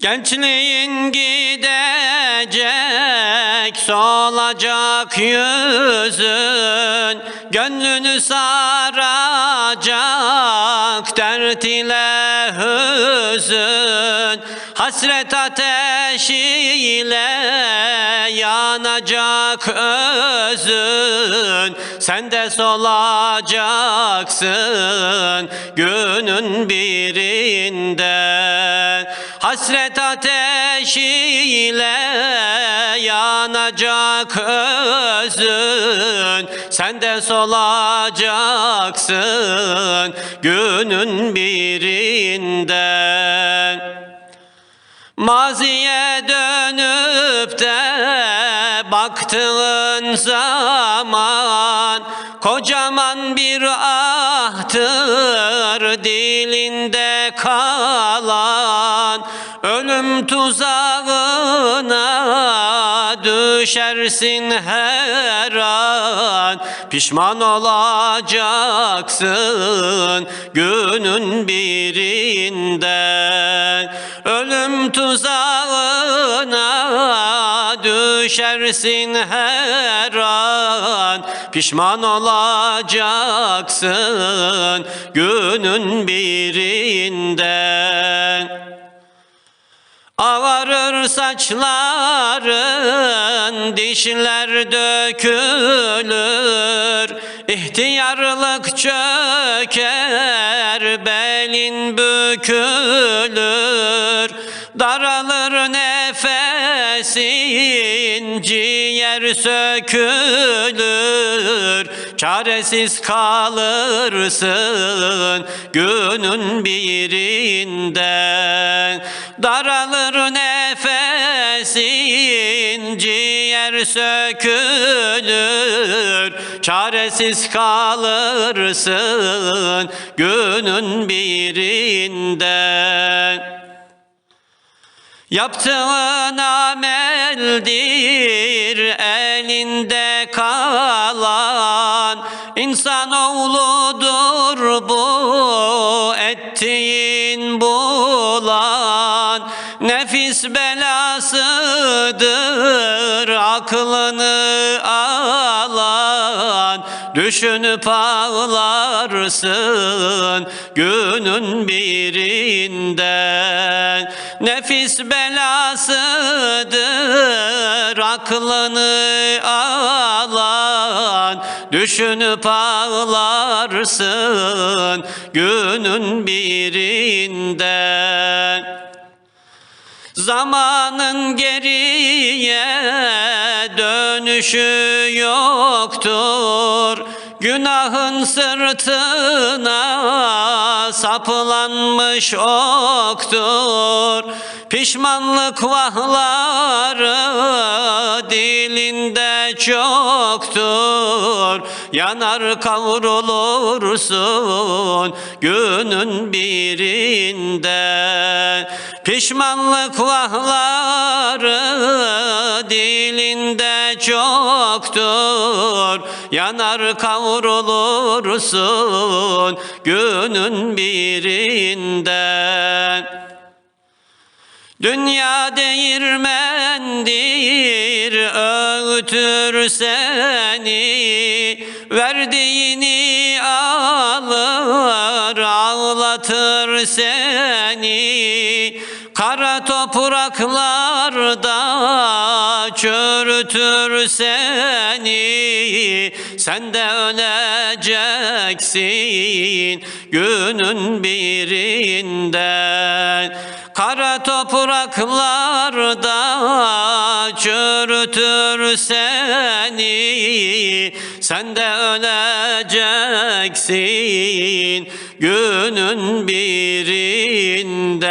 Gençliğin gidecek, solacak yüzün, gönlünü saracak dert ile hüzün, hasret ateşiyle yanacak özün, sen de solacaksın günün birinde. Hasret ateşiyle yanacak özün. Sen de solacaksın günün birinde Maziye baktığın zaman Kocaman bir ahtır dilinde kalan. Ölüm tuzağına düşersin her an. Pişman olacaksın günün birinde. Ölüm tuzağına düşersin her an. Pişman olacaksın günün birinde Ağarır saçların, dişler dökülür. İhtiyarlık çöker, belin bükülür nefesin, ciğer sökülür Çaresiz kalırsın günün birinden Daralır nefesin, ciğer sökülür Çaresiz kalırsın günün birinden Yaptığın ameldir elinde kalan İnsanoğludur bu ettiğin bulan Nefis belasıdır aklını alan Düşünüp ağlarsın günün birinden. Nefis belasıdır aklını alan. Düşünüp ağlarsın günün birinden Zamanın geriye dönüşü yoktur. Günahın sırtına saplanmış oktur Pişmanlık vahları dilinde çoktur. Yanar kavrulursun günün birinde. Pişmanlık vahları dilinde çoktur. Yanar kavrulursun günün birinde Dünya değirmendir öğütür seni. Verdiğini alır ağlatır seni. Kara topraklarda çürütür seni. Sen de öleceksin günün birinde Kara topraklarda çürütür seni. Sen de öleceksin günün birinde